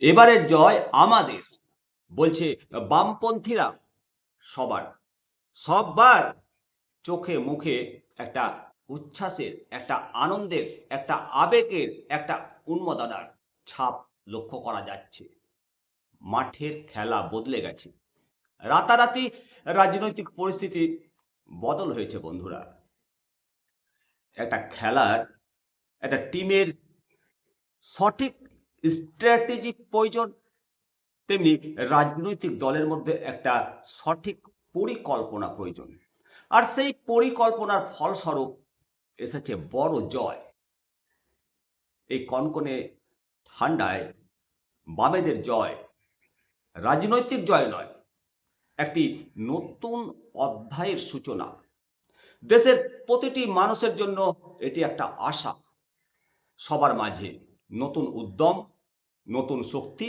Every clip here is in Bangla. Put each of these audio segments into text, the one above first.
এবারের জয় আমাদের, বলছে বামপন্থীরা সবার। সববার চোখে মুখে একটা উচ্ছ্বাসের, একটা আনন্দের, একটা আবেগের, একটা উন্মাদনার ছাপ লক্ষ্য করা যাচ্ছে। মাঠের খেলা বদলে গেছে। রাতারাতি রাজনৈতিক পরিস্থিতি বদল হয়েছে বন্ধুরা। একটা খেলার, একটা টিমের সঠিক স্ট্র্যাটেজিক প্রয়োজন, তেমনি রাজনৈতিক দলের মধ্যে একটা সঠিক পরিকল্পনা প্রয়োজন। আর সেই পরিকল্পনার ফলস্বরূপ এসেছে বড় জয়। এই কনকনে ঠান্ডায় বামেদের জয় রাজনৈতিক জয় নয়, একটি নতুন অধ্যায়ের সূচনা। দেশের প্রতিটি মানুষের জন্য এটি একটা আশা। সবার মাঝে নতুন উদ্যম, নতুন শক্তি,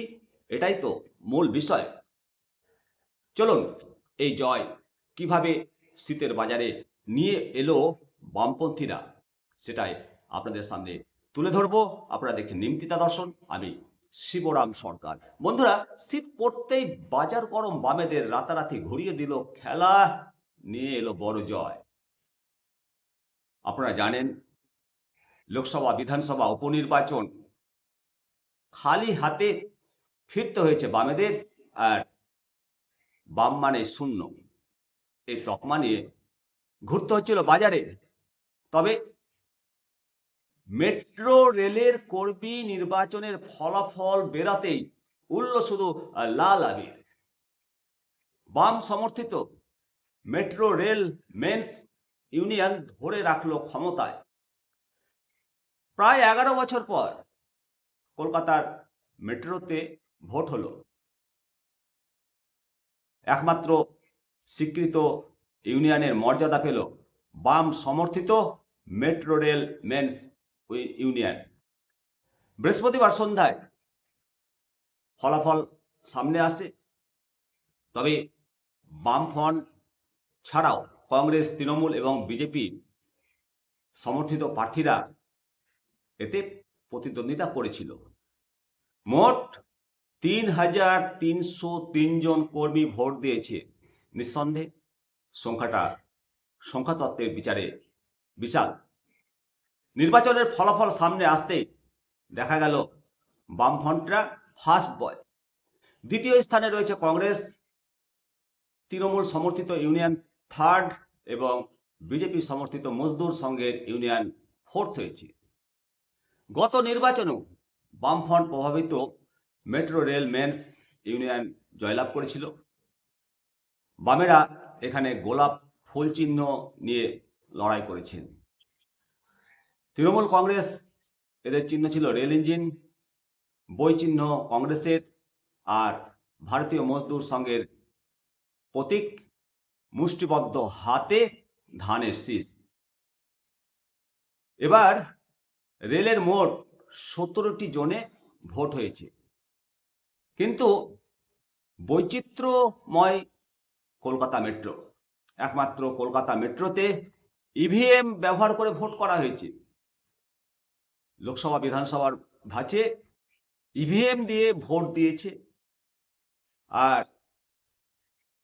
এটাই তো মূল বিষয়। চলুন, এই জয় কীভাবে শীতের বাজারে নিয়ে এলো বামপন্থীরা, সেটাই আপনাদের সামনে তুলে ধরবো। আপনারা দেখছেন নিমতিতা দর্শন, আমি শিবরাম সরকার। বন্ধুরা, শীত পড়তেই বাজার গরম, বামেদের রাতারাতি ঘুরিয়ে দিল খেলা, নিয়ে এলো বড় জয়। আপনারা জানেন, লোকসভা, বিধানসভা, উপনির্বাচন খালি হাতে ফিরতে হয়েছে বামেদের আর বাম মানে শূন্য। এই তকমা নিয়ে ঘুরতে হচ্ছিল বাজারে। তবে মেট্রো রেলের কর্মী নির্বাচনের ফলাফল বেরাতেই উল্ল শুধু লাল আবির। বাম সমর্থিত মেট্রো রেল মেন্স ইউনিয়ন ধরে রাখল ক্ষমতায়। প্রায় এগারো বছর পর কলকাতার মেট্রোতে ভোট হলো। একমাত্র স্বীকৃত ইউনিয়নের মর্যাদা পেল বাম সমর্থিত মেট্রো রেল মেন্স ইউনিয়ন। বৃহস্পতিবার সন্ধ্যায় ফলাফল সামনে আসে, তবে বামফ্রন্ট ছাড়াও কংগ্রেস, তৃণমূল এবং বিজেপি সমর্থিত প্রার্থীরা এতে প্রতিদ্বন্দ্বিতা করেছিল। মোট তিন হাজার তিনশো তিনজন কর্মী ভোট দিয়েছে। নিঃসন্দেহে সংখ্যাটা সংখ্যাতত্ত্বের বিচারে বিশাল। নির্বাচনের ফলাফল সামনে আসতেই দেখা গেল বামফ্রন্টরা ফার্স্ট বয়। দ্বিতীয় স্থানে রয়েছে কংগ্রেস, তৃণমূল সমর্থিত ইউনিয়ন থার্ড এবং বিজেপি সমর্থিত মজদুর সংঘের ইউনিয়ন ফোর্থ হয়েছে। গত নির্বাচনেও বামফ্রন্ট প্রভাবিত মেট্রো রেল মেন্স ইউনিয়ন জয়লাভ করেছিল। বামেরা এখানে গোলাপ ফুল চিহ্ন নিয়ে লড়াই করেছেন। তৃণমূল কংগ্রেস এদের চিহ্ন ছিল রেল ইঞ্জিন, বই চিহ্ন কংগ্রেসের আর ভারতীয় মজদুর সংঘের প্রতীক মুষ্টিবদ্ধ হাতে ধানের শীষ। এবার রেলের মোট সতেরোটি জোনে ভোট হয়েছে। কিন্তু বৈচিত্র্যময় কলকাতা মেট্রো, একমাত্র কলকাতা মেট্রোতে ইভিএম ব্যবহার করে ভোট করা হয়েছে। লোকসভা, বিধানসভার ধাঁচে ইভিএম দিয়ে ভোট দিয়েছে। আর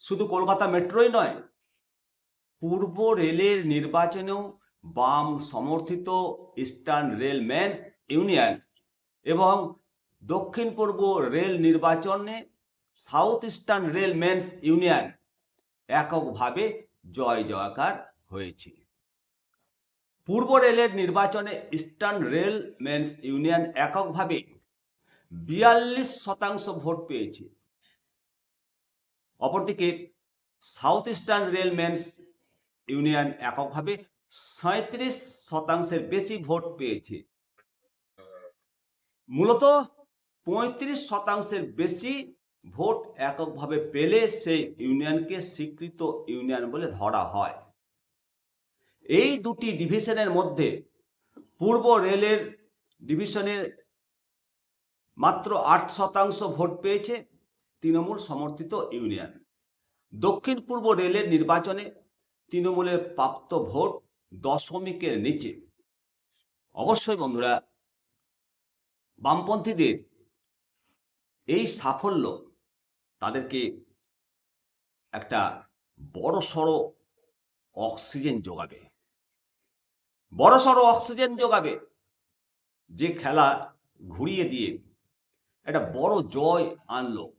শুধু কলকাতা মেট্রোই নয়, পূর্ব রেলের নির্বাচনেও বাম সমর্থিত ইস্টার্ন রেল মেন্স ইউনিয়ন এবং দক্ষিণ পূর্ব রেল নির্বাচনে South Eastern rail men's union এককভাবে জয় জয়কার হয়েছে। পূর্ব রেলের নির্বাচনে ইস্টার্ন রেল মেন্স ইউনিয়ন এককভাবে বিয়াল্লিশ শতাংশ ভোট পেয়েছে। অপরদিকে South Eastern rail men's union এককভাবে সাঁত্রিশ শতাংশের বেশি ভোট পেয়েছে। মূলত পঁয়ত্রিশ শতাংশের বেশি ভোট এককভাবে পেলে সেই ইউনিয়নকে স্বীকৃত ইউনিয়ন বলে ধরা হয়। এই দুটি ডিভিশনের মধ্যে পূর্ব রেলের ডিভিশনের মাত্র আট শতাংশ ভোট পেয়েছে তৃণমূল সমর্থিত ইউনিয়ন। দক্ষিণ পূর্ব রেলের নির্বাচনে তৃণমূলের প্রাপ্ত ভোট দশমিকের নিচে। অবশ্যই বন্ধুরা, বামপন্থীদের এই সাফল্য তাদেরকে একটা বড় সড়ো অক্সিজেন যোগাবে। বড় সড়ো অক্সিজেন যোগাবে যে খেলা ঘুরিয়ে দিয়ে একটা বড় জয় আনলো।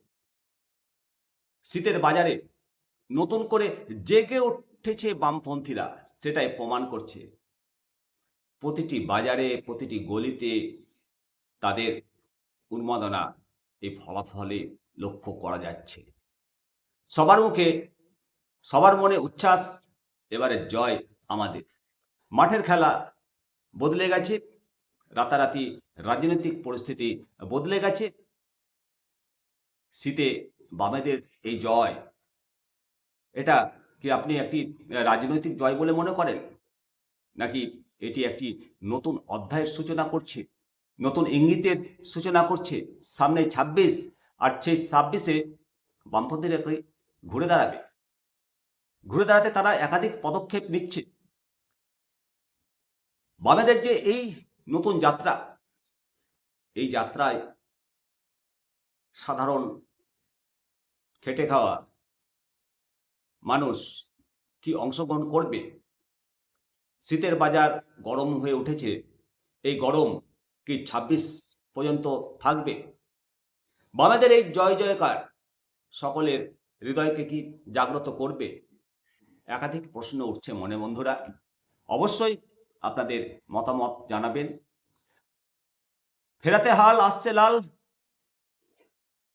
শীতের বাজারে নতুন করে জেগে উঠেছে বামপন্থীরা, সেটাই প্রমাণ করছে। প্রতিটি বাজারে, প্রতিটি গলিতে তাদের উন্মাদনা এই ফলাফলে লক্ষ্য করা যাচ্ছে। সবার মুখে, সবার মনে উচ্ছ্বাস, এবারে জয় আমাদের। মাঠের খেলা বদলে গেছে, রাতারাতি রাজনৈতিক পরিস্থিতি বদলে গেছে। শীতে বামেদের এই জয়, এটা কি আপনি একটি রাজনৈতিক জয় বলে মনে করেন? নাকি এটি একটি নতুন অধ্যায়ের সূচনা করছে? নতুন ইঙ্গিতের সূচনা করছে? সামনে ছাব্বিশ, আর সেই ছাব্বিশে বামপন্থীরা ঘুরে দাঁড়াবে? ঘুরে দাঁড়াতে তারা একাধিক পদক্ষেপ নিচ্ছে। বামেদের যে এই নতুন যাত্রা, এই যাত্রায় সাধারণ খেটে খাওয়া মানুষ কি অংশগ্রহণ করবে? শীতের বাজার গরম হয়ে উঠেছে। এই গরম কি ছাব্বিশ পর্যন্ত থাকবে? বামেদের এই জয় জয়কার সকলের হৃদয়কে কি জাগ্রত করবে? একাধিক প্রশ্ন উঠছে মনে বন্ধুরা। অবশ্যই আপনাদের মতামত জানাবেন। ফেরাতে হাল আসছে লাল।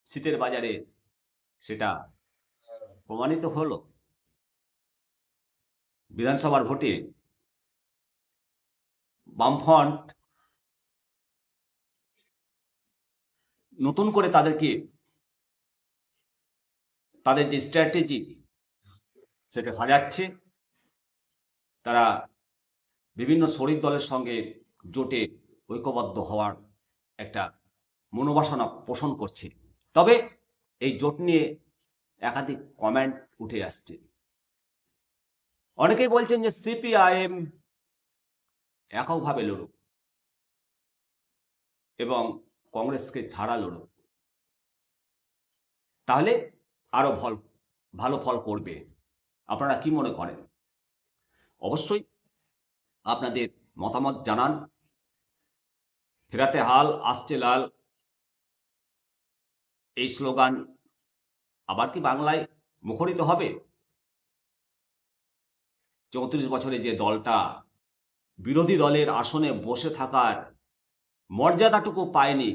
শীতের বাজারে সেটা প্রমাণিত হলো। বিধানসভার ভোটে বামফ্রন্ট নতুন করে তাদেরকে তাদের যে স্ট্র্যাটেজি সেটা সাজাচ্ছে। তারা বিভিন্ন শরীর দলের সঙ্গে জোটে ঐক্যবদ্ধ হওয়ার একটা মনোবাসনা পোষণ করছে। তবে এই জোট নিয়ে একাধিক কমেন্ট উঠে আসছে। অনেকেই বলছেন যে সিপিআইএম এককভাবে লড়ুক এবং কংগ্রেসকে ছাড়া লড়ুক। তাহলে আরও ফল, ভালো ফল করবে। আপনারা কি মনে করেন? অবশ্যই আপনাদের মতামত জানান। ফেরাতে হাল আসছে লাল। এই স্লোগান আবার কি বাংলায় মুখরিত হবে? চৌত্রিশ বছরে যে দলটা বিরোধী দলের আসনে বসে থাকার মর্যাদাটুকু পায়নি,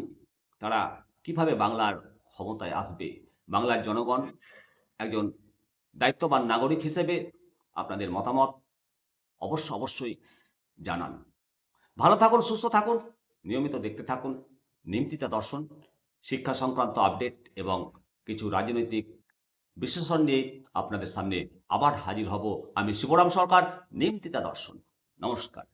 তারা কীভাবে বাংলার ক্ষমতায় আসবে? বাংলার জনগণ একজন দায়িত্ববান নাগরিক হিসেবে আপনাদের মতামত অবশ্য অবশ্যই জানান। ভালো থাকুন, সুস্থ থাকুন, নিয়মিত দেখতে থাকুন, নিমতিতা দর্শন, শিক্ষা সংক্রান্ত আপডেট এবং কিছু রাজনৈতিক বিশ্লেষণ নিয়ে আপনাদের সামনে আবার হাজির হব আমি শিবরাম সরকার নিমতিতা দর্শন। নমস্কার।